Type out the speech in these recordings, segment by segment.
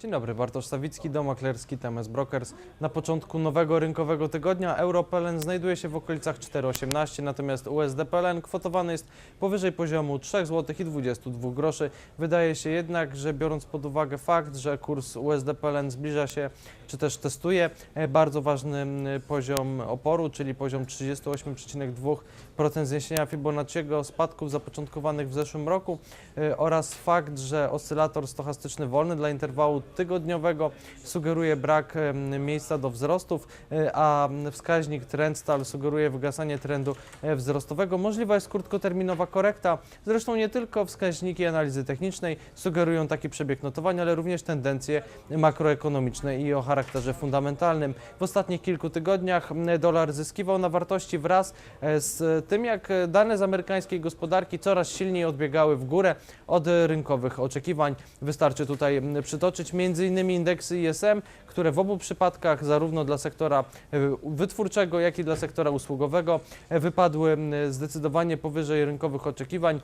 Dzień dobry, Bartosz Sawicki, dom maklerski TMS Brokers. Na początku nowego rynkowego tygodnia euro PLN znajduje się w okolicach 4,18, natomiast USD PLN kwotowany jest powyżej poziomu 3 zł i 22 groszy. Wydaje się jednak, że biorąc pod uwagę fakt, że kurs USD PLN zbliża się, czy też testuje e, bardzo ważny poziom oporu, czyli poziom 38,2% zniesienia Fibonacciego spadków zapoczątkowanych w zeszłym roku e, oraz fakt, że oscylator stochastyczny wolny dla interwału tygodniowego sugeruje brak miejsca do wzrostów, e, a wskaźnik trend stal sugeruje wygasanie trendu e, wzrostowego. Możliwa jest krótkoterminowa korekta. Zresztą nie tylko wskaźniki analizy technicznej sugerują taki przebieg notowania, ale również tendencje makroekonomiczne i o charakterze fundamentalnym. W ostatnich kilku tygodniach dolar zyskiwał na wartości wraz e, z tym, jak dane z amerykańskiej gospodarki coraz silniej odbiegały w górę od rynkowych oczekiwań. Wystarczy tutaj przytoczyć m.in. indeksy ISM, które w obu przypadkach, zarówno dla sektora e, wytwórczego, jak i dla sektora usługowego, e, wypadły zdecydowanie powyżej rynkowych oczekiwań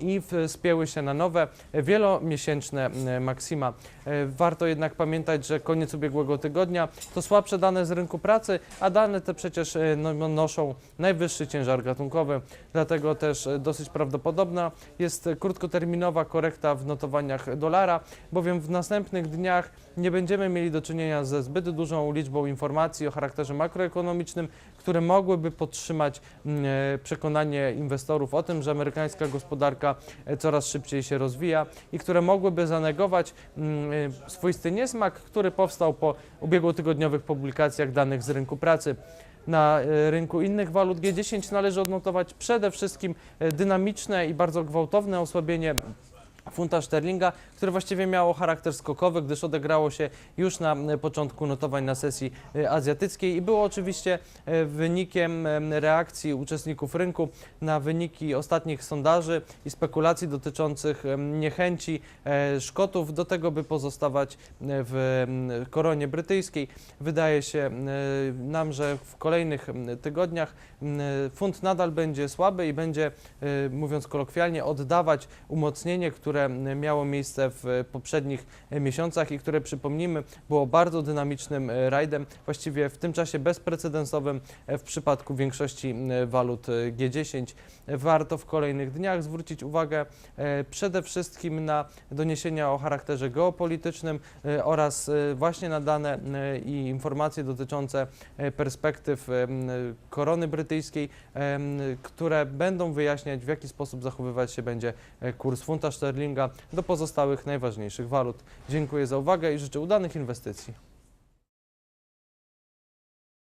i wspięły się na nowe, e, wielomiesięczne maksima. Warto jednak pamiętać, że koniec ubiegłego tygodnia to słabsze dane z rynku pracy, a dane te przecież no- no- noszą najwyższy ciężar gatunkowy. Dlatego też dosyć prawdopodobna jest krótkoterminowa korekta w notowaniach dolara, bowiem w następnych dniach nie będziemy mieli do czynienia ze zbyt dużą liczbą informacji o charakterze makroekonomicznym, które mogłyby podtrzymać mm, e, przekonanie inwestorów o tym, że amerykańska gospodarka e, coraz szybciej się rozwija i które mogłyby zanegować mm, e, swoisty niesmak, który powstał po ubiegłotygodniowych publikacjach danych z rynku pracy. Na rynku innych walut G10 należy odnotować przede wszystkim dynamiczne i bardzo gwałtowne osłabienie funta sterlinga, które właściwie miało charakter skokowy, gdyż odegrało się już na e, początku notowań na sesji e, azjatyckiej i było oczywiście e, wynikiem em, reakcji uczestników rynku na wyniki ostatnich sondaży i spekulacji dotyczących niechęci Szkotów do tego, by pozostawać w koronie brytyjskiej. Wydaje się nam, że w kolejnych tygodniach funt nadal będzie słaby i będzie, mówiąc kolokwialnie, oddawać umocnienie, które miało miejsce w poprzednich miesiącach i które, przypomnijmy, było bardzo dynamicznym e, rajdem, właściwie w tym czasie bezprecedensowym e, w przypadku większości walut e, G10. Warto w kolejnych dniach zwrócić uwagę przede wszystkim na doniesienia o charakterze geopolitycznym oraz właśnie na dane i informacje dotyczące perspektyw korony brytyjskiej, które będą wyjaśniać, w jaki sposób zachowywać się będzie kurs funta do pozostałych najważniejszych walut. Dziękuję za uwagę i życzę udanych inwestycji.